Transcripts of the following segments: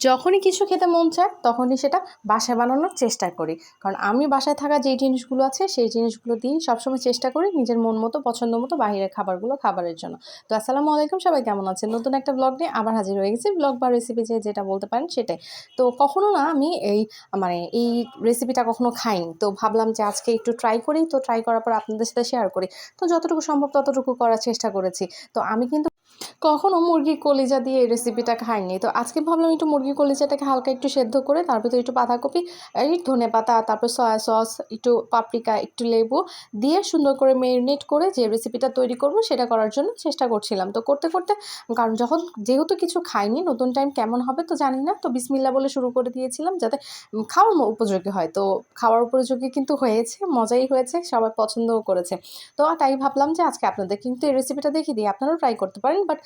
যখনই কিছু খেতে মন চায়, তখনই সেটা বাসায় বানানোর চেষ্টা করি। কারণ আমি বাসায় থাকা যেই জিনিসগুলো আছে, সেই জিনিসগুলো দিয়েই সবসময় চেষ্টা করি নিজের মন মতো, পছন্দ মতো বাইরের খাবারগুলো খাবারের জন্য। তো আসসালামু আলাইকুম, সবাই কেমন আছেন? নতুন একটা ব্লগ নিয়ে আবার হাজির হয়ে গেছি। ব্লগ বা রেসিপি যে যেটা বলতে পারেন সেটাই। তো কখনো না আমি এই মানে এই রেসিপিটা কখনো খাইনি। তো ভাবলাম যে আজকে একটু ট্রাই করি। তো ট্রাই করার পর আপনাদের সাথে শেয়ার করি। তো যতটুকু সম্ভব ততটুকু করার চেষ্টা করেছি। তো আমি কিন্তু কখনো মুরগির কলিজা দিয়ে এই রেসিপিটা খাইনি। তো আজকে ভাবলাম একটু মুরগির কলিজাটাকে হালকা একটু সেদ্ধ করে তার ভিতরে একটু বাঁধাকপি, এই ধনে পাতা, তারপর সয়া সস একটু পাপরিকা একটু লেবু দিয়ে সুন্দর করে মেরিনেট করে যে রেসিপিটা তৈরি করব সেটা করার জন্য চেষ্টা করছিলাম। তো করতে করতে, কারণ যখন যেহেতু কিছু খাইনি, নতুন টাইম কেমন হবে তো জানি না। তো বিসমিল্লা বলে শুরু করে দিয়েছিলাম যাতে খাওয়ার উপযোগী হয়। তো খাওয়ার উপযোগী কিন্তু হয়েছে, মজাই হয়েছে, সবাই পছন্দও করেছে। তো তাই ভাবলাম যে আজকে আপনাদের কিন্তু এই রেসিপিটা দেখিয়ে দিই, আপনারাও ট্রাই করতে পারেন। বাট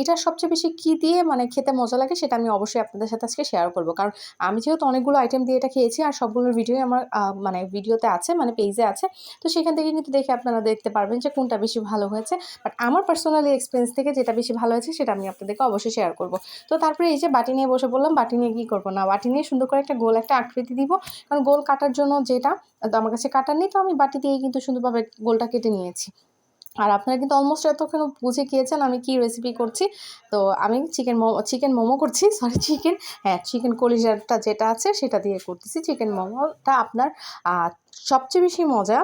এটা সবচেয়ে বেশি কী দিয়ে মানে খেতে মজা লাগে সেটা আমি অবশ্যই আপনাদের সাথে আজকে শেয়ার করব। কারণ আমি যেহেতু অনেকগুলো আইটেম দিয়ে এটা খেয়েছি আর সবগুলোর ভিডিওই আমার মানে ভিডিওতে আছে মানে পেজে আছে, তো সেখান থেকে কিন্তু দেখে আপনারা দেখতে পারবেন যে কোনটা বেশি ভালো হয়েছে। বাট আমার পার্সোনালি এক্সপিরিয়েন্স থেকে যেটা বেশি ভালো হয়েছে সেটা আমি আপনাদেরকে অবশ্যই শেয়ার করব। তো তারপরে এই যে বাটি নিয়ে বসে বললাম, বাটি নিয়ে কী করব? না, বাটি নিয়ে সুন্দর করে একটা গোল একটা আকৃতি দিব। কারণ গোল কাটার জন্য যেটা, আমার কাছে কাটার নেই, তো আমি বাটি দিয়েই কিন্তু সুন্দরভাবে গোলটা কেটে নিয়েছি। আর আপনারা কিন্তু অলমোস্ট এতক্ষণ বুঝে গিয়েছেন আমি কি রেসিপি করছি। তো আমি চিকেন মোমো চিকেন মোমো করছি সরি চিকেন হ্যাঁ চিকেন কলিজারটা যেটা আছে সেটা দিয়ে করতেছি। চিকেন মোমোটা আপনার সবচেয়ে বেশি মজা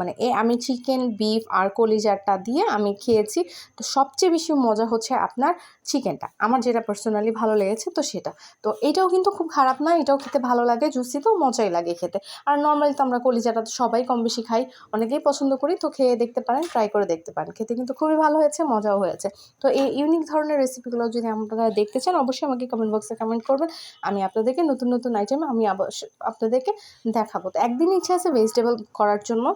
মানে এ আমি চিকেন বিফ আর কলিজারটা দিয়ে আমি খেয়েছি। তো সবচেয়ে বেশি মজা হচ্ছে আপনার চিকেনটা আমার যেটা পার্সোনালি ভালো লেগেছে তো সেটা। তো এটাও কিন্তু খুব খারাপ না, এটাও খেতে ভালো লাগে জুসি তো মজাই লাগে খেতে। আর নর্মালি তো আমরা কলিজাটা তো সবাই কম বেশি খাই, অনেকেই পছন্দ করি, তো খেয়ে দেখতে পারেন ট্রাই করে দেখতে পারেন। খেতে কিন্তু খুবই ভালো হয়েছে, মজাও হয়েছে। তো এই ইউনিক ধরনের রেসিপিগুলো যদি আপনারা দেখতে চান, অবশ্যই আমাকে কমেন্ট বক্সে কমেন্ট করবেন। আমি আপনাদেরকে নতুন নতুন আইটেম আমি আপনাদেরকে দেখাবো। তো একদিন ইচ্ছা আছে ভেজিটেবল করার জন্য।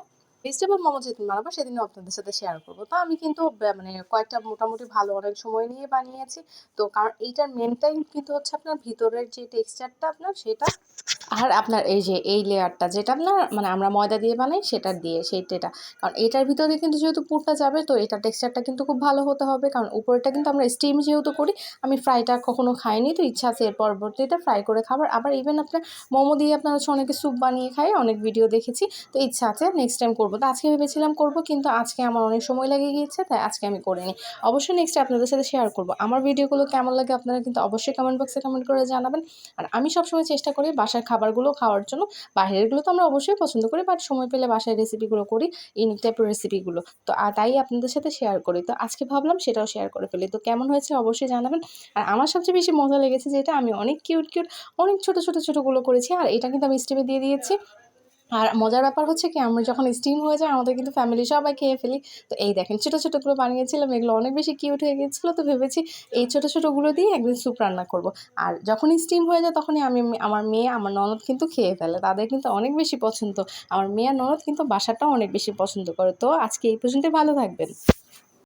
ভেজিটেবল মোমো যেদিন বানাবো সেদিন আপনাদের সাথে শেয়ার করব। তো আমি কিন্তু মানে কয়েকটা মোটামুটি ভালো অনেক সময় নিয়ে বানিয়েছি। তো কারণ এইটার মেনটাই কিন্তু হচ্ছে আপনার ভিতরের যে টেক্সচারটা আপনার, সেটা আর আপনার এই যে, এই লেয়ারটা যেটা আপনার মানে আমরা ময়দা দিয়ে বানাই, সেটা দিয়ে, সেইটা। কারণ এটার ভিতরে কিন্তু যেহেতু পুরটা যাবে, তো এটা টেক্সচারটা কিন্তু খুব ভালো হতে হবে। কারণ উপরেটা কিন্তু আমরা স্টিম যেহেতু করি, আমি ফ্রাইটা কখনো খাইনি, তো ইচ্ছা আছে এর পরবর্তীতে ফ্রাই করে খাবার। আবার ইভেন আপনার মোমো দিয়ে আপনার হচ্ছে অনেকে স্যুপ বানিয়ে খায়, অনেক ভিডিও দেখেছি, তো ইচ্ছা আছে নেক্সট টাইম করব। তো আজকে ভেবেছিলাম করব, কিন্তু আজকে আমার অনেক সময় লেগে গিয়েছে, তাই আজকে আমি করিনি অবশ্যই নেক্সট আপনাদের সাথে শেয়ার করব। আমার ভিডিওগুলো কেমন লাগে আপনারা কিন্তু অবশ্যই কমেন্ট বক্সে কমেন্ট করে জানাবেন। আর আমি সবসময় চেষ্টা করি বাসার খাবারগুলো খাওয়ার জন্য। বাইরেরগুলো তো আমরা অবশ্যই পছন্দ করি বাট সময় পেলে বাসায় রেসিপিগুলো করি ইউনিক টাইপের রেসিপিগুলো তো তাই আপনাদের সাথে শেয়ার করি। তো, আজকে ভাবলাম সেটাও শেয়ার করে ফেলি। তো, কেমন হয়েছে অবশ্যই জানাবেন। আর আমার সবচেয়ে বেশি মজা লেগেছে যেটা, আমি অনেক কিউট কিউট অনেক ছোটো ছোটো, ছোটোগুলো করেছি, আর এটা কিন্তু আমি স্টেপে দিয়ে দিয়েছি। আর মজার ব্যাপার হচ্ছে কি, আমরা যখন স্টিম হয়ে যায়, আমাদের কিন্তু ফ্যামিলি সবাই খেয়ে ফেলি। তো এই দেখেন, ছোটো ছোটোগুলো বানিয়েছিলাম, এগুলো অনেক বেশি কিউট হয়ে গিয়েছিল, তো ভেবেছি এই ছোটো ছোটোগুলো দিয়ে একদিন স্যুপ রান্না করব। আর যখনই স্টিম হয়ে যায়, তখনই আমি আমার মেয়ে, আমার ননদ কিন্তু খেয়ে ফেলে। তাদের কিন্তু অনেক বেশি পছন্দ। আমার মেয়ে আর ননদ কিন্তু বাসাটাও অনেক বেশি পছন্দ করে। তো আজকে এই পর্যন্তই, ভালো থাকবেন।